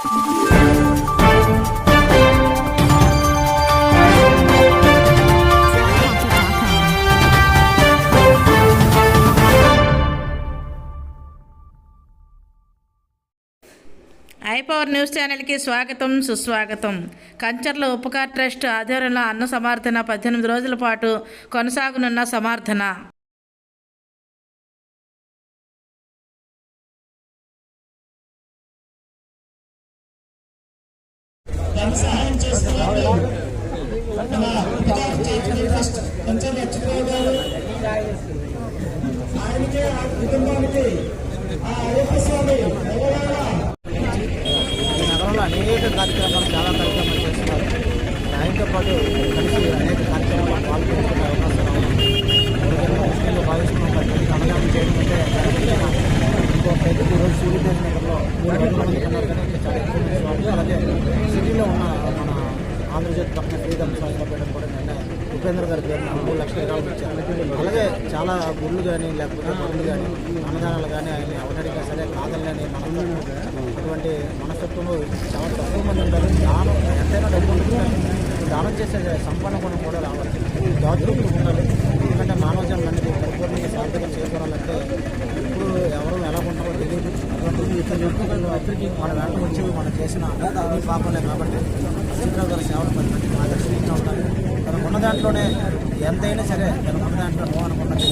ఐపవర్ news ఛానల్కి స్వాగతం సుస్వాగతం. కంచర్ల ఉపకార్ ట్రస్ట్ ఆధ్వర్యంలో అన్న సమర్థన పద్దెనిమిది రోజుల పాటు కొనసాగనున్న సమర్థన ఈ నగరంలో అనేక కార్యక్రమాలు చాలా కార్యక్రమాలు చేస్తున్నారు. ఆయనతో పాటు కలిసి అనేక కార్యక్రమాలు పాల్గొనే అవకాశం ఉంది. భావిస్తున్నాం అన్నదానం చేయడం అంటే ఇంకో పెద్ద ఈరోజు సూర్యదేశ నగరంలో మూడు వందల మంది ఉన్నారు చాలా ఎక్కువ ఆంధ్రజ్యోతి పక్కన ఫ్రీడమ్ స్వామిలో పెట్టడం కూడా నిన్న ఉపేంద్ర గారి పేరు మూడు లక్షల ఎకరాలు ఇచ్చారు. అలాగే చాలా గుళ్ళు కానీ లేకపోతే గుళ్ళు కానీ అన్నదానాలు కానీ ఆయన ఎవరికైనా సరే కాదలని మనస్తత్వం అటువంటి మనస్తత్వంలో చాలా తక్కువ మంది ఉంటారు. దానం ఎంతైనా డబ్బు ఉంటుంది? దానం చేసే సంపన్న గుణం కూడా రావాలి. జాగ్రత్తలు ఉండాలి. ఎందుకంటే మానవ జన్మ అనేది పరిపూర్ణంగా సార్థకం చేసుకోవాలంటే ఇప్పుడు ఎవరు ఎలా ఉంటారో తెలియదు. అటువంటి ఇతర వ్యక్తులు అందరికీ మన వెంట వచ్చేవి చేసిన ఈ పాపలే కాబట్టి చిత్రాల ద్వారా సేవలు పది మందికి ఆదర్శంగా ఉండాలి తనకు ఉన్న దాంట్లోనే ఎంతైనా సరే తనకు ఉన్న దాంట్లో నువ్వు అనుకున్నది.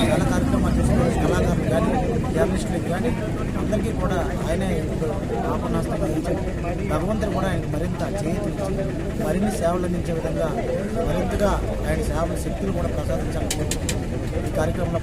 చాలా కార్యక్రమాలు చేసుకోవచ్చు కళాకారులు కానీ జర్నలిస్టులకు కానీ అందరికీ కూడా ఆయనే ఇప్పుడు ఆపన్నాస్తంగా భగవంతుడు కూడా ఆయన మరింత చేతి మరిన్ని సేవలు అందించే విధంగా మరింతగా ఆయన సేవల శక్తులు కూడా ప్రసాదించాలని ఈ కార్యక్రమంలో